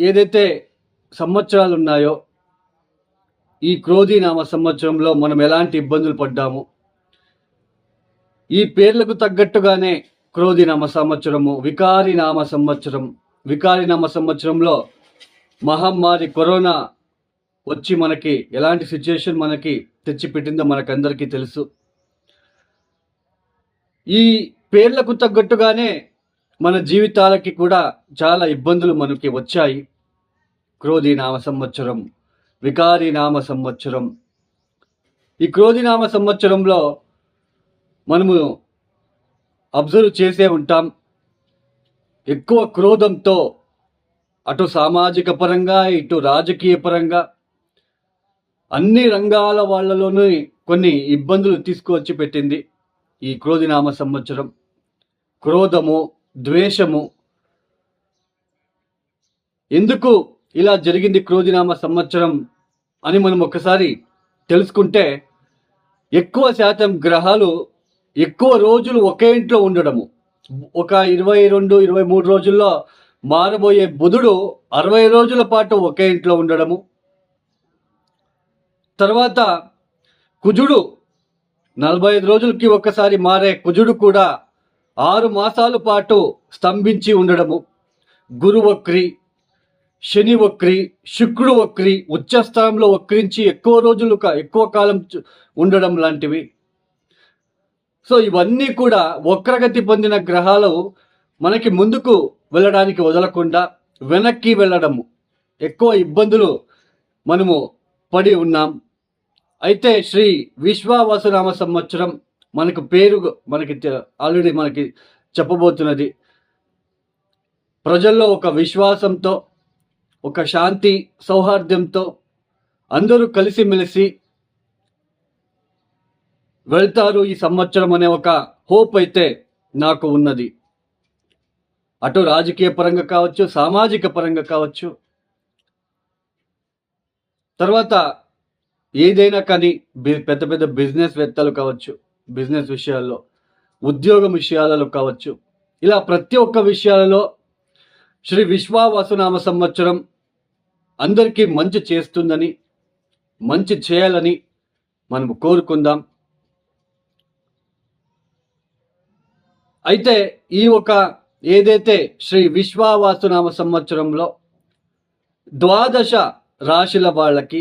ఏదైతే సంవత్సరాలు ఉన్నాయో ఈ క్రోధీ నామ సంవత్సరంలో మనం ఎలాంటి ఇబ్బందులు పడ్డాము ఈ పేర్లకు తగ్గట్టుగానే క్రోధి నామ సంవత్సరము వికారినామ సంవత్సరం వికారినామ సంవత్సరంలో మహమ్మారి కరోనా వచ్చి మనకి ఎలాంటి సిచ్యుయేషన్ మనకి తెచ్చిపెట్టిందో మనకందరికీ తెలుసు. ఈ పేర్లకు తగ్గట్టుగానే మన జీవితాలకి కూడా చాలా ఇబ్బందులు మనకి వచ్చాయి. క్రోధి నామ సంవత్సరం వికారి నామ సంవత్సరం. ఈ క్రోధి నామ సంవత్సరంలో మనము అబ్జర్వ్ చేసే ఉంటాం. ఎక్కువ క్రోధంతో అటు సామాజిక పరంగా ఇటు రాజకీయ పరంగా అన్ని రంగాల వాళ్ళలోనూ కొన్ని ఇబ్బందులు తీసుకువచ్చి పెట్టింది ఈ క్రోధినామ సంవత్సరం. క్రోధము ద్వేషము. ఎందుకు ఇలా జరిగింది క్రోధినామ సంవత్సరం అని మనం ఒకసారి తెలుసుకుంటే ఎక్కువ శాతం గ్రహాలు ఎక్కువ రోజులు ఒకే ఇంట్లో ఉండడము. ఒక ఇరవై రెండు ఇరవై మూడు రోజుల్లో మారబోయే బుధుడు అరవై రోజుల పాటు ఒకే ఇంట్లో ఉండడము. తర్వాత కుజుడు నలభై ఐదు రోజులకి ఒక్కసారి మారే కుజుడు కూడా ఆరు మాసాల పాటు స్తంభించి ఉండడము. గురు వక్రి శని వక్రి శుక్రుడు వక్రి ఉచ్చస్థానంలో వక్రించి ఎక్కువ రోజులు ఎక్కువ కాలం చు- ఉండడం లాంటివి. సో ఇవన్నీ కూడా వక్రగతి పొందిన గ్రహాలు మనకి ముందుకు వెళ్ళడానికి వదలకుండా వెనక్కి వెళ్ళడము. ఎక్కువ ఇబ్బందులు మనము పడి ఉన్నాం. అయితే శ్రీ విశ్వావసునామ సంవత్సరం మనకు పేరు మనకి ఆల్రెడీ మనకి చెప్పబోతున్నది. ప్రజల్లో ఒక విశ్వాసంతో ఒక శాంతి సౌహార్దంతో అందరూ కలిసిమెలిసి వెళ్తారు ఈ సంవత్సరం అనే ఒక హోప్ అయితే నాకు ఉన్నది. అటు రాజకీయ పరంగా కావచ్చు సామాజిక పరంగా కావచ్చు. తర్వాత ఏదైనా కానీ పెద్ద పెద్ద బిజినెస్ వేత్తలు కావచ్చు బిజినెస్ విషయాల్లో ఉద్యోగం విషయాలలో కావచ్చు. ఇలా ప్రతి ఒక్క విషయాలలో శ్రీ విశ్వావసునామ సంవత్సరం అందరికీ మంచి చేస్తుందని మంచి చేయాలని మనం కోరుకుందాం. అయితే ఈ ఒక ఏదైతే శ్రీ విశ్వావాసునామ సంవత్సరంలో ద్వాదశ రాశుల వాళ్ళకి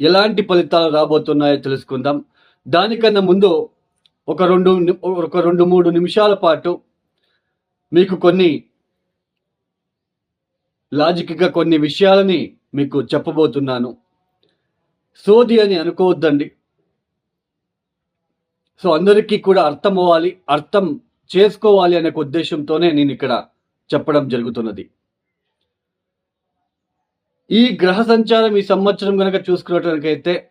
ఎలాంటి ఫలితాలు రాబోతున్నాయో తెలుసుకుందాం. దానికన్నా ముందు ఒక రెండు ఒక రెండు మూడు నిమిషాల పాటు మీకు కొన్ని లాజిక్గా కొన్ని విషయాలని మీకు చెప్పబోతున్నాను. సోది అని అనుకోవద్దండి. సో అందరికీ కూడా అర్థం అవ్వాలి అర్థం చేసుకోవాలి అనే ఉద్దేశంతోనే నేను ఇక్కడ చెప్పడం జరుగుతున్నది. ఈ గ్రహ సంచారం ఈ సంవత్సరం కనుక చూసుకున్నట్లయితే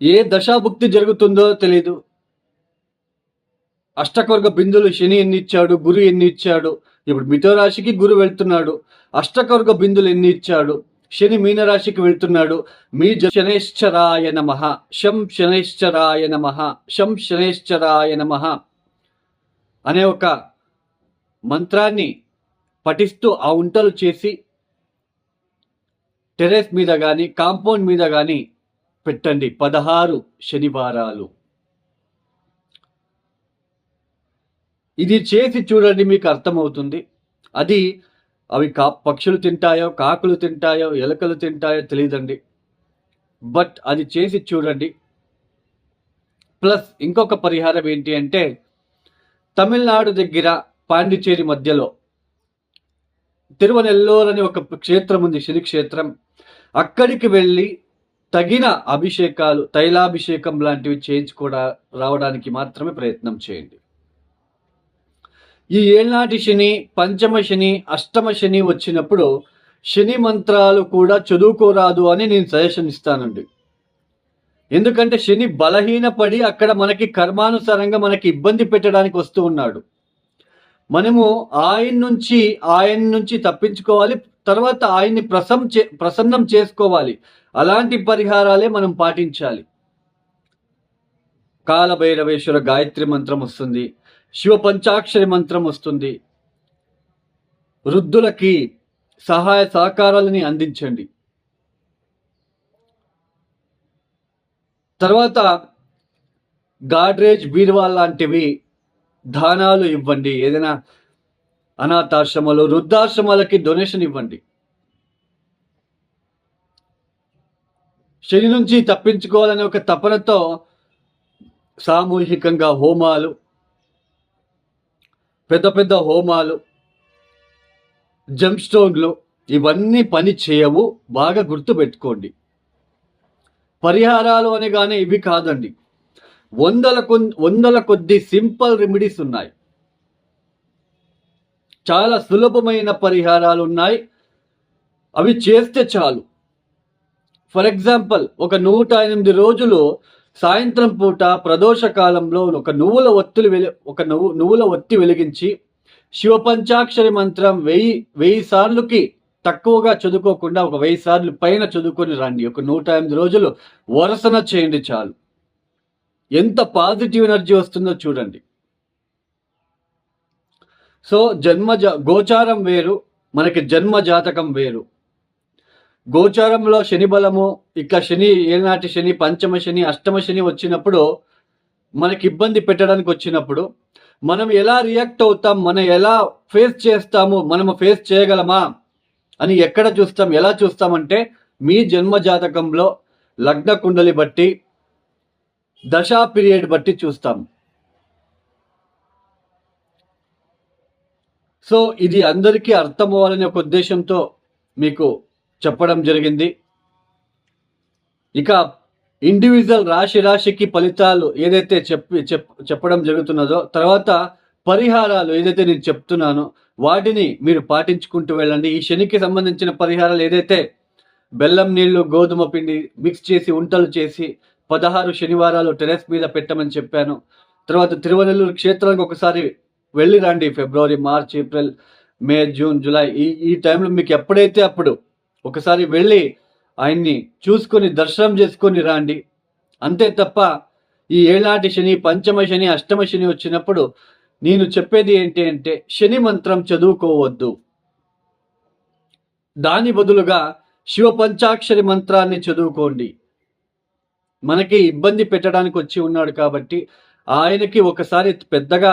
ఏ దశాభుక్తి జరుగుతుందో తెలియదు అష్టకవర్గ బిందులు శని ఎన్ని ఇచ్చాడు గురు ఎన్ని ఇచ్చాడు ఇప్పుడు మిథురాశికి గురు వెళ్తున్నాడు అష్టకవర్గ బిందులు ఎన్ని ఇచ్చాడు శని మీనరాశికి వెళ్తున్నాడు మీ జ- నమ శం శనైశ్చరాయ నమ శం శనైశ్చరాయ నమ అనే ఒక మంత్రాన్ని పఠిస్తూ ఆ ఉంటలు చేసి టెరెస్ మీద కానీ కాంపౌండ్ మీద కానీ పెట్టండి. పదహారు శనివారాలు. ఇది చేసి చూడండి మీకు అర్థమవుతుంది. అది అవి కా పక్షులు తింటాయో కాకులు తింటాయో ఎలుకలు తింటాయో తెలియదండి బట్ అది చేసి చూడండి. ప్లస్ ఇంకొక పరిహారం ఏంటి అంటే తమిళనాడు దగ్గర పాండిచేరి మధ్యలో తిరువనెల్లూరు అని ఒక క్షేత్రం ఉంది శని క్షేత్రం. అక్కడికి వెళ్ళి తగిన అభిషేకాలు తైలాభిషేకం లాంటివి చేయించుకోవడా రావడానికి మాత్రమే ప్రయత్నం చేయండి. ఈ ఏళ్నాటి శని పంచమ శని అష్టమ శని వచ్చినప్పుడు శని మంత్రాలు కూడా చదువుకోరాదు అని నేను సజెషన్ ఇస్తానండి. ఎందుకంటే శని బలహీనపడి అక్కడ మనకి కర్మానుసారంగా మనకి ఇబ్బంది పెట్టడానికి వస్తూ ఉన్నాడు. మనము ఆయన నుంచి ఆయన నుంచి తప్పించుకోవాలి తర్వాత ఆయన్ని ప్రసం చే ప్రసన్నం చేసుకోవాలి. అలాంటి పరిహారాలే మనం పాటించాలి. కాలభైరవేశ్వర గాయత్రి మంత్రం వస్తుంది. శివ పంచాక్షరి మంత్రం వస్తుంది. వృద్ధులకి సహాయ సహకారాలని అందించండి. తర్వాత గాడ్రేజ్ బీరువా లాంటివి దానాలు ఇవ్వండి. ఏదైనా అనాథాశ్రమాలు వృద్ధాశ్రమాలకి డొనేషన్ ఇవ్వండి. శని నుంచి తప్పించుకోవాలనే ఒక తపనతో సామూహికంగా హోమాలు పెద్ద పెద్ద హోమాలు జంప్ స్టోన్లు ఇవన్నీ పని చేయవు బాగా గుర్తుపెట్టుకోండి. పరిహారాలు అనగానే ఇవి కాదండి. వందల కొ వందల కొద్ది సింపుల్ రెమెడీస్ ఉన్నాయి. చాలా సులభమైన పరిహారాలు ఉన్నాయి అవి చేస్తే చాలు. ఫర్ ఎగ్జాంపుల్ ఒక నూట ఎనిమిది రోజులు సాయంత్రం పూట ప్రదోష కాలంలో ఒక నువ్వుల ఒత్తులు వెలి ఒక నువ్వు నువ్వుల ఒత్తి వెలిగించి శివ పంచాక్షరి మంత్రం వెయ్యి వెయ్యి సార్లుకి తక్కువగా చదువుకోకుండా ఒక వెయ్యి సార్లు పైన చదువుకొని రండి. ఒక నూట ఎనిమిది రోజులు వరసన చేయండి చాలు. ఎంత పాజిటివ్ ఎనర్జీ వస్తుందో చూడండి. సో జన్మ జా- గోచారం వేరు మనకి జన్మ జాతకం వేరు. గోచారంలో శని బలము ఇక శని ఏనాటి శని పంచమ శని అష్టమ శని వచ్చినప్పుడు మనకి ఇబ్బంది పెట్టడానికి వచ్చినప్పుడు మనం ఎలా రియాక్ట్ అవుతాం మనం ఎలా ఫేస్ చేస్తాము మనము ఫేస్ చేయగలమా అని ఎక్కడ చూస్తాం ఎలా చూస్తామంటే మీ జన్మ జాతకంలో లగ్న కుండలి బట్టి దశా పీరియడ్ బట్టి చూస్తాం. సో ఇది అందరికీ అర్థం అవ్వాలనే ఒక ఉద్దేశంతో మీకు చెప్పడం జరిగింది. ఇక ఇండివిజువల్ రాశి రాశికి ఫలితాలు ఏదైతే చెప్పి చెప్ చెప్పడం జరుగుతున్నదో తర్వాత పరిహారాలు ఏదైతే నేను చెప్తున్నానో వాటిని మీరు పాటించుకుంటూ వెళ్ళండి. ఈ శనికి సంబంధించిన పరిహారాలు ఏదైతే బెల్లం నీళ్ళు గోధుమ పిండి మిక్స్ చేసి ఉంటలు చేసి పదహారు శనివారాలు టెరెస్ మీద పెట్టమని చెప్పాను. తర్వాత తిరువనెల్లూరు క్షేత్రానికి ఒకసారి వెళ్ళి రండి February March April May June July. ఈ ఈ టైంలో మీకు ఎప్పుడైతే అప్పుడు ఒకసారి వెళ్ళి ఆయన్ని చూసుకొని దర్శనం చేసుకొని రండి. అంతే తప్ప ఈ ఏనాటి శని పంచమ శని అష్టమ శని వచ్చినప్పుడు నేను చెప్పేది ఏంటి అంటే శని మంత్రం చదువుకోవద్దు. దాని బదులుగా శివ పంచాక్షరి మంత్రాన్ని చదువుకోండి. మనకి ఇబ్బంది పెట్టడానికి వచ్చి ఉన్నాడు కాబట్టి ఆయనకి ఒకసారి పెద్దగా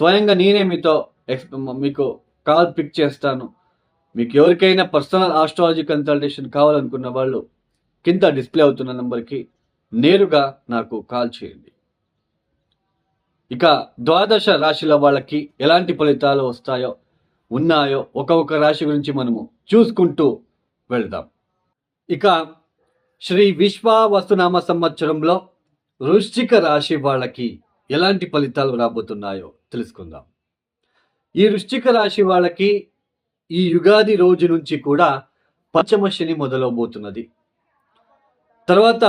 స్వయంగా నేనే మీతో ఎక్స్ మీకు కాల్ పిక్ చేస్తాను. మీకు ఎవరికైనా పర్సనల్ ఆస్ట్రాలజీ కన్సల్టేషన్ కావాలనుకున్న వాళ్ళు కింద డిస్ప్లే అవుతున్న నెంబర్కి నేరుగా నాకు కాల్ చేయండి. ఇక ద్వాదశ రాశిల వాళ్ళకి ఎలాంటి ఫలితాలు వస్తాయో ఉన్నాయో ఒక్కొక్క రాశి గురించి మనము చూసుకుంటూ వెళ్దాం. ఇక శ్రీ విశ్వావసునామ సంవత్సరంలో వృశ్చిక రాశి వాళ్ళకి ఎలాంటి ఫలితాలు రాబోతున్నాయో తెలుసుకుందాం. ఈ వృశ్చిక రాశి వాళ్ళకి ఈ యుగాది రోజు నుంచి కూడా పంచమ శని మొదలవబోతున్నది. తర్వాత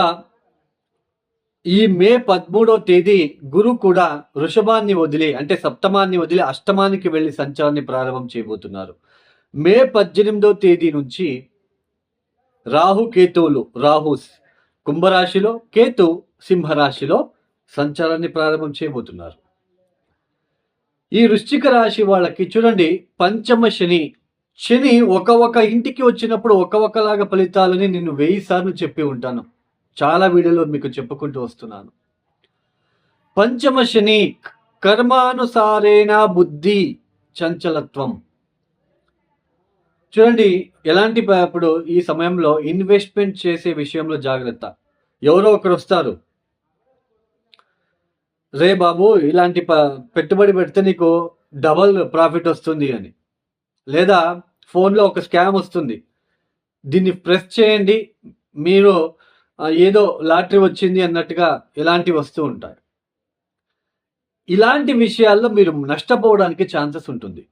ఈ మే పదమూడవ తేదీ గురు కూడా వృషభాన్ని వదిలి అంటే సప్తమాన్ని వదిలి అష్టమానికి వెళ్ళి సంచారాన్ని ప్రారంభం చేయబోతున్నారు. మే పద్దెనిమిదవ తేదీ నుంచి రాహు కేతువులు రాహు కుంభరాశిలో కేతు సింహరాశిలో సంచారాన్ని ప్రారంభం చేయబోతున్నారు. ఈ వృశ్చిక రాశి వాళ్ళకి చూడండి పంచమ శని. శని ఒక ఒక ఇంటికి వచ్చినప్పుడు ఒక ఒకలాగా ఫలితాలని నేను వెయ్యి సార్లు చెప్పి ఉంటాను. చాలా వీడియోలో మీకు చెప్పుకుంటూ వస్తున్నాను. పంచమ శని కర్మానుసారేణ బుద్ధి చంచలత్వం. చూడండి ఎలాంటి ఇప్పుడు ఈ సమయంలో ఇన్వెస్ట్మెంట్ చేసే విషయంలో జాగ్రత్త. ఎవరో ఒకరు వస్తారు. రే బాబు ఇలాంటి ప పెట్టుబడి పెడితే నీకు డబల్ ప్రాఫిట్ వస్తుంది అని. లేదా ఫోన్లో ఒక స్కామ్ వస్తుంది. దీన్ని ప్రెస్ చేయండి. మీరు ఏదో లాటరీ వచ్చింది అన్నట్టుగా ఇలాంటివి వస్తూ ఉంటాయి ఇలాంటి విషయాల్లో మీరు నష్టపోవడానికి ఛాన్సెస్ ఉంటుంది.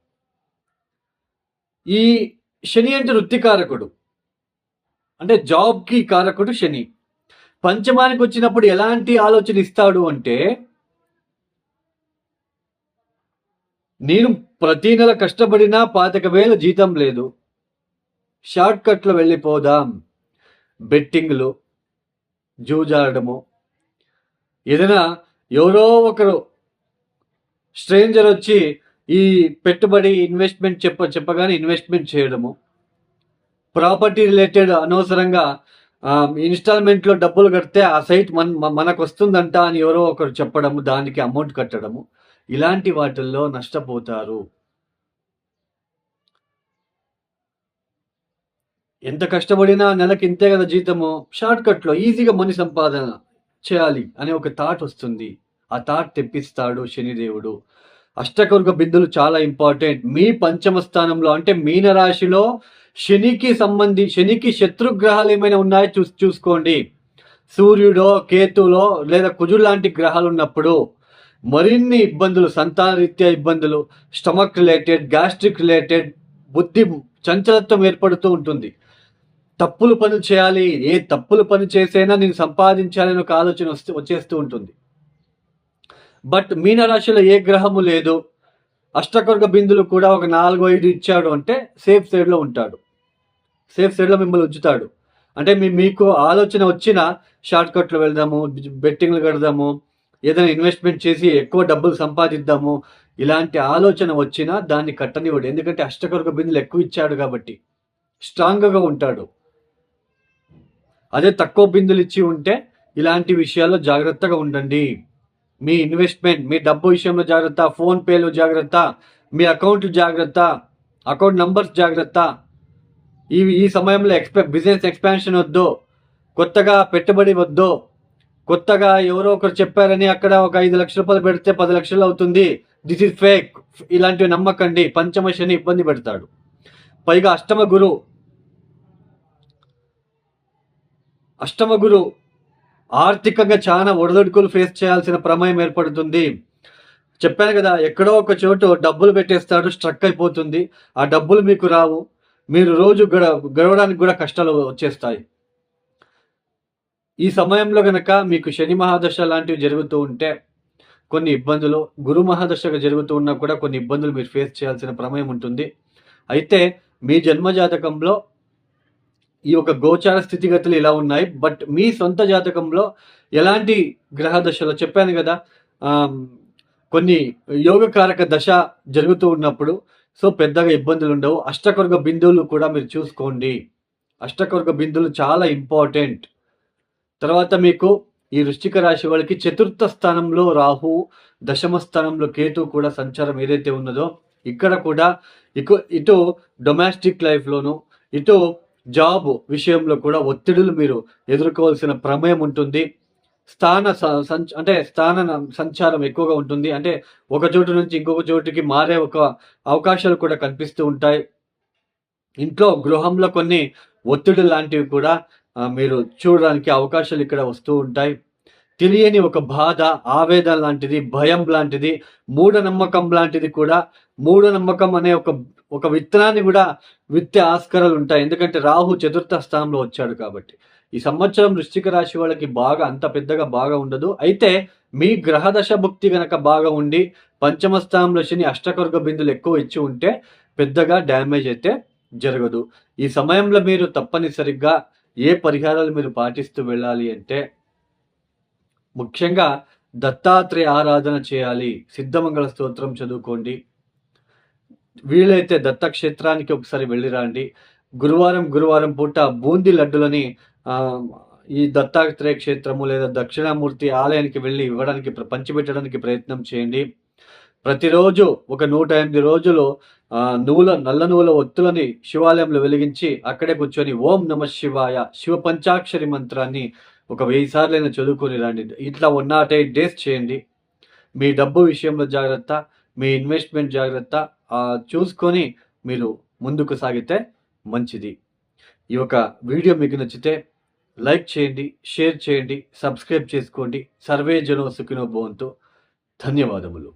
ఈ శని అంటే వృత్తికారకుడు అంటే జాబ్కి కారకుడు శని. పంచమానికి వచ్చినప్పుడు ఎలాంటి ఆలోచన ఇస్తాడు అంటే నేను ప్రతి నెల కష్టపడినా పాతిక వేల జీతం లేదు. షార్ట్ కట్లో వెళ్ళిపోదాం. బెట్టింగ్లు జూజాడము. ఏదైనా ఎవరో ఒకరు స్ట్రేంజర్ వచ్చి ఈ పెట్టుబడి ఇన్వెస్ట్మెంట్ చెప్ప చెప్పగానే ఇన్వెస్ట్మెంట్ చేయడము. ప్రాపర్టీ రిలేటెడ్ అనవసరంగా ఇన్స్టాల్మెంట్లో డబ్బులు కడితే ఆ సైట్ మన మనకు వస్తుందంట అని ఎవరో ఒకరు చెప్పడము దానికి అమౌంట్ కట్టడము. ఇలాంటి వాటిల్లో నష్టపోతారు. ఎంత కష్టపడినా నెలకి ఇంతే కదా జీతము? షార్ట్ కట్లో ఈజీగా మనీ సంపాదన చేయాలి అనే ఒక థాట్ వస్తుంది. ఆ థాట్ తెప్పిస్తాడు శనిదేవుడు. అష్టకర్గ బిందులు చాలా ఇంపార్టెంట్. మీ పంచమ స్థానంలో అంటే మీన రాశిలో శనికి సంబంధి శనికి శత్రుగ్రహాలు ఏమైనా ఉన్నాయో చూ చూసుకోండి. సూర్యుడో కేతులో లేదా కుజుడు లాంటి గ్రహాలు ఉన్నప్పుడు మరిన్ని ఇబ్బందులు సంతాన రీత్యా ఇబ్బందులు స్టమక్ రిలేటెడ్ గ్యాస్ట్రిక్ రిలేటెడ్ బుద్ధి చంచలత్వం ఏర్పడుతూ ఉంటుంది. తప్పులు పనులు చేయాలి. ఏ తప్పులు పని చేసైనా నేను సంపాదించాలని ఒక ఆలోచన వస్తే వచ్చేస్తూ ఉంటుంది. బట్ మీనరాశిలో ఏ గ్రహము లేదు. అష్టకర్గ బిందులు కూడా ఒక నాలుగు ఐదు ఇచ్చాడు అంటే సేఫ్ సైడ్లో ఉంటాడు. సేఫ్ సైడ్లో మిమ్మల్ని ఉంచుతాడు. అంటే మీ మీకు ఆలోచన వచ్చిన షార్ట్కట్లు వెళ్దాము బెట్టింగ్లు కడదాము ఏదైనా ఇన్వెస్ట్మెంట్ చేసి ఎక్కువ డబ్బులు సంపాదిద్దాము ఇలాంటి ఆలోచన వచ్చినా దాన్ని కట్టనివ్వడు. ఎందుకంటే అష్టకరుక బిందులు ఎక్కువ ఇచ్చాడు కాబట్టి. స్ట్రాంగ్గా ఉంటాడు. అదే తక్కువ బిందులు ఇచ్చి ఉంటే ఇలాంటి విషయాల్లో జాగ్రత్తగా ఉండండి. మీ ఇన్వెస్ట్మెంట్ మీ డబ్బు విషయంలో జాగ్రత్త ఫోన్ పేలో జాగ్రత్త మీ అకౌంట్లు జాగ్రత్త అకౌంట్ నంబర్స్ జాగ్రత్త. ఈ ఈ సమయంలో ఎక్స్పె బిజినెస్ ఎక్స్పాన్షన్ వద్దు. కొత్తగా పెట్టుబడి వద్దు. కొత్తగా ఎవరో ఒకరు చెప్పారని అక్కడ ఒక ఐదు లక్షల రూపాయలు పెడితే పది లక్షలు అవుతుంది. దిస్ ఇస్ ఫేక్ ఇలాంటివి నమ్మకండి. పంచమ శని ఇబ్బంది పెడతాడు. పైగా అష్టమ గురు అష్టమ గురు ఆర్థికంగా చాలా ఒడదొడుకులు ఫేస్ చేయాల్సిన ప్రమేయం ఏర్పడుతుంది. చెప్పాను కదా ఎక్కడో ఒక చోటు డబ్బులు పెట్టేస్తాడు స్ట్రక్ అయిపోతుంది. ఆ డబ్బులు మీకు రావు. మీరు రోజు గడ గడవడానికి కూడా కష్టాలు వచ్చేస్తాయి. ఈ సమయంలో కనుక మీకు శని మహాదశ లాంటివి జరుగుతూ ఉంటే కొన్ని ఇబ్బందులు గురు మహాదశగా జరుగుతూ ఉన్నా కూడా కొన్ని ఇబ్బందులు మీరు ఫేస్ చేయాల్సిన ప్రమేయం ఉంటుంది. అయితే మీ జన్మ జాతకంలో ఈ యొక్క గోచార స్థితిగతులు ఇలా ఉన్నాయి. బట్ మీ సొంత జాతకంలో ఎలాంటి గ్రహ దశలో? చెప్పాను కదా కొన్ని యోగకారక దశ జరుగుతూ ఉన్నప్పుడు సో పెద్దగా ఇబ్బందులు ఉండవు. అష్టకొర్గ బిందువులు కూడా మీరు చూసుకోండి. అష్టకొర్గ బిందువులు చాలా ఇంపార్టెంట్ తర్వాత మీకు ఈ వృశ్చిక రాశి వాళ్ళకి చతుర్థ స్థానంలో రాహు దశమ స్థానంలో కేతు కూడా సంచారం ఏదైతే ఉన్నదో ఇక్కడ కూడా ఇకు ఇటు డొమెస్టిక్ లైఫ్లోను ఇటు జాబ్ విషయంలో కూడా ఒత్తిడులు మీరు ఎదుర్కోవాల్సిన ప్రమేయం ఉంటుంది. స్థాన సంచ అంటే స్థాన సంచారం ఎక్కువగా ఉంటుంది. అంటే ఒక చోటు నుంచి ఇంకొక చోటుకి మారే ఒక అవకాశాలు కూడా కనిపిస్తూ ఉంటాయి. ఇంట్లో గృహంలో కొన్ని ఒత్తిడి లాంటివి కూడా మీరు చూడడానికి అవకాశాలు ఇక్కడ వస్తూ ఉంటాయి. తెలియని ఒక బాధ ఆవేదన లాంటిది భయం లాంటిది మూఢనమ్మకం లాంటిది కూడా మూఢనమ్మకం అనే ఒక ఒక విత్తనాన్ని కూడా విత్తే ఆస్కారాలు ఉంటాయి. ఎందుకంటే రాహు చతుర్థ స్థానంలో వచ్చాడు కాబట్టి. ఈ సంవత్సరం వృశ్చిక రాశి వాళ్ళకి బాగా అంత పెద్దగా బాగా ఉండదు. అయితే మీ గ్రహదశ భక్తి భుక్తి గనక బాగా ఉండి పంచమ స్థానంలో శని అష్టకర్గ బిందులు ఎక్కువ ఇచ్చి ఉంటే పెద్దగా డ్యామేజ్ అయితే జరగదు. ఈ సమయంలో మీరు తప్పనిసరిగా ఏ పరిహారాలు మీరు పాటిస్తూ వెళ్ళాలి అంటే ముఖ్యంగా దత్తాత్రేయ ఆరాధన చేయాలి. సిద్ధమంగళ స్తోత్రం చదువుకోండి. వీలైతే దత్తక్షేత్రానికి ఒకసారి వెళ్ళి రండి. గురువారం గురువారం పూట బూందీ లడ్డులని ఈ దత్తాత్రేయ క్షేత్రము లేదా దక్షిణామూర్తి ఆలయానికి వెళ్ళి ఇవ్వడానికి ప్ర- పంచిపెట్టడానికి ప్రయత్నం చేయండి. ప్రతిరోజు ఒక నూట ఎనిమిది రోజులు నూల నువ్వుల నల్ల నువ్వుల ఒత్తులని శివాలయంలో వెలిగించి అక్కడే కూర్చొని ఓం నమ శివాయ శివ పంచాక్షరి మంత్రాన్ని ఒక వెయ్యి సార్లైనా చదువుకొని రండి. ఇట్లా వన్ నాట్ ఎయిట్ డేస్ చేయండి. మీ డబ్బు విషయంలో జాగ్రత్త మీ ఇన్వెస్ట్మెంట్ జాగ్రత్త చూసుకొని మీరు ముందుకు సాగితే మంచిది. ఈ యొక్క వీడియో మీకు నచ్చితే లైక్ చేయండి షేర్ చేయండి సబ్స్క్రైబ్ చేసుకోండి. సర్వే జనో సుఖినో భవంతు. ధన్యవాదములు.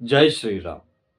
జై శ్రీరామ్